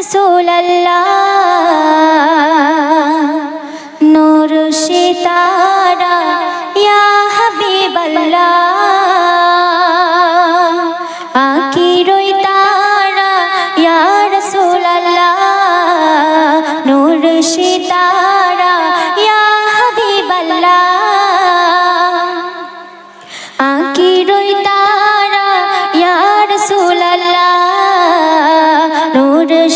রসুল্লাহ নূর সিতারা ইয়া হাবিবাল্লাহ। আকিরই তারা ইয়া রসুল্লাহ নূর সিতারা। নূর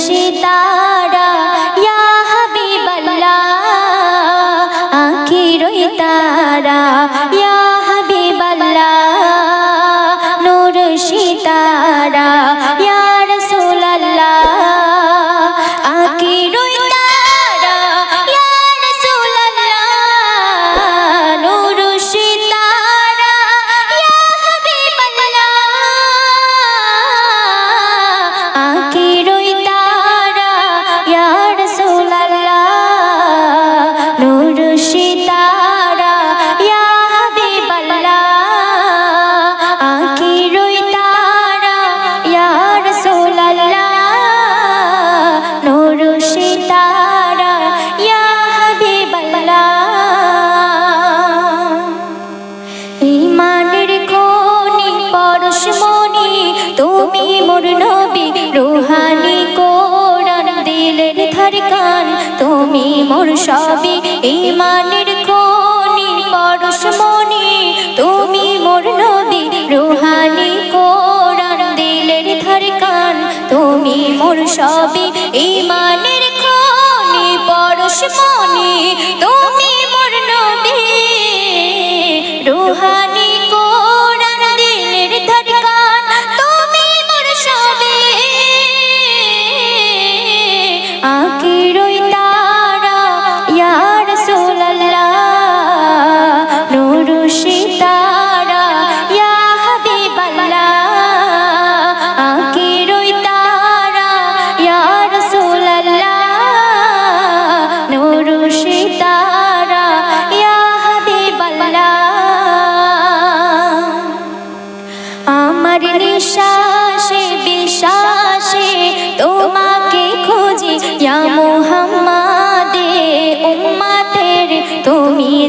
দিলের ধরকান তুমি মোর সবই ইমানের খনি পরশমণি তুমি মোর নবী, রুহানি কোরআন দিলের ধরকান তুমি মোর সবই ইমানের খনি পরশমণি তুমি মোর নবী, রুহানি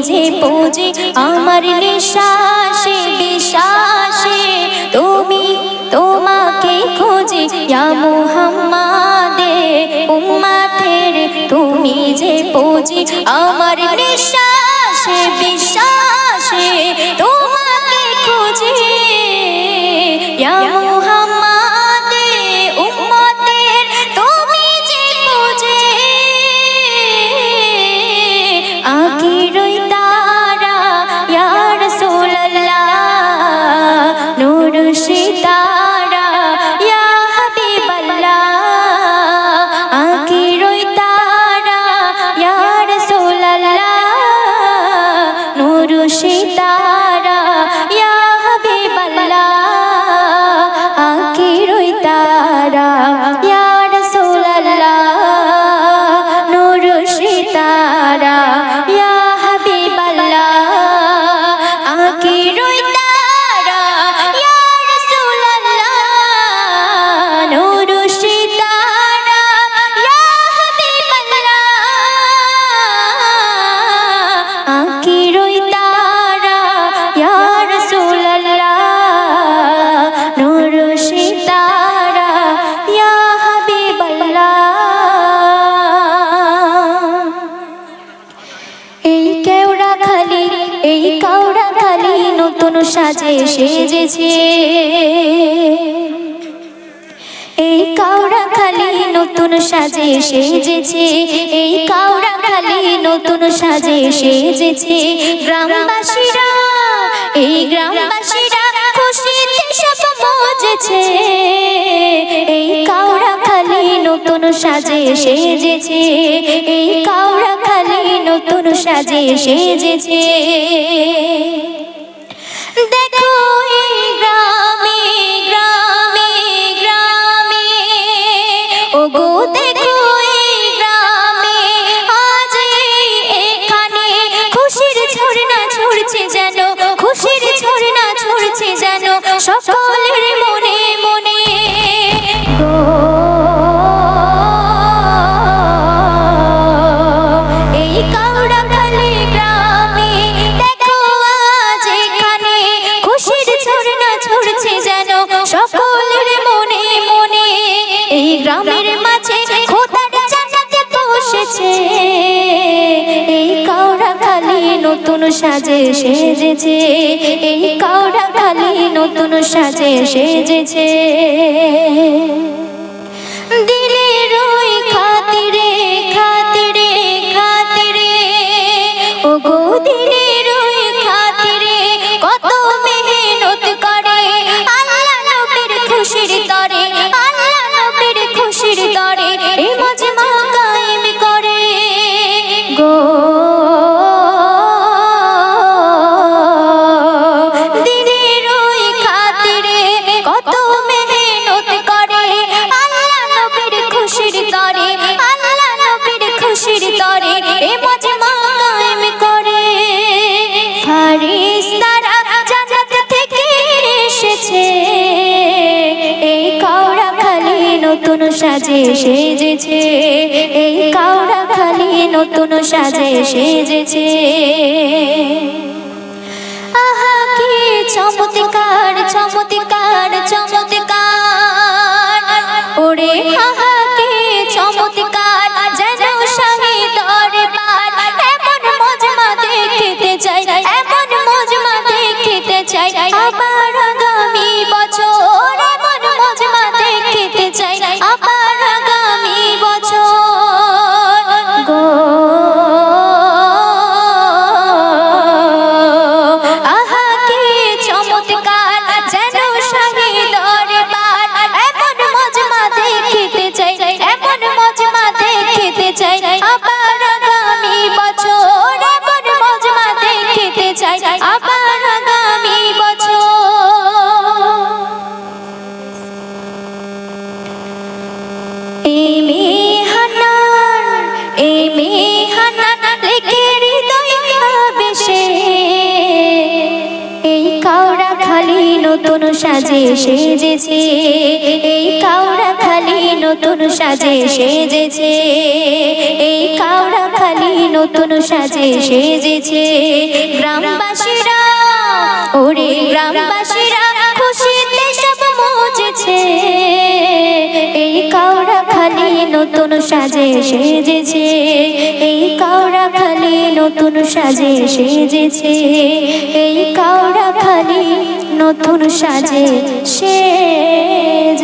যে পুঁজি আমার নিঃশ্বাসে, বিশ্বাসে তুমি তোমাকে খুঁজি, ইয়া মুহাম্মাদে উম্মাতের তুমি যে পুঁজি আমার নিঃশ্বাসে, বিশ্বাসে সেজেছে এই কাউড়া খালি নতুন সাজে সেজেছে। এই কাউড়া খালি নতুন সাজে সেজেছে। গ্রামবাসীরা, এই গ্রামবাসীরা খুশিতে সব মজেছে। এই কাউড়া খালি নতুন সাজে সেজেছে। এই কাউড়া খালি নতুন সাজে সেজেছে। নতুন সাজে সেজেছে। এই কাউরা খালি নতুন সাজে সেজেছে। এই খালি নতুন সাজে সেজেছে। আহা কি চমৎকার চমৎকার চমৎকার। ওরে আহা কি চমৎকার। Up. সাজে সেজেছে, এই কাওড়া খালি নতুন সাজে সেজেছে, এই কাওড়া খালি নতুন সাজে সেজেছে। গ্রামবাসীরা, ওরে গ্রামবাসীরা, খুশিতে সব মজেছে। এই কাওড়া খালি নতুন সাজে সেজেছে খালি নতুন সাজে সেজেছে। এই কাউরা খালি নতুন সাজে সেজেছে।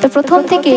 তো প্রথম থেকে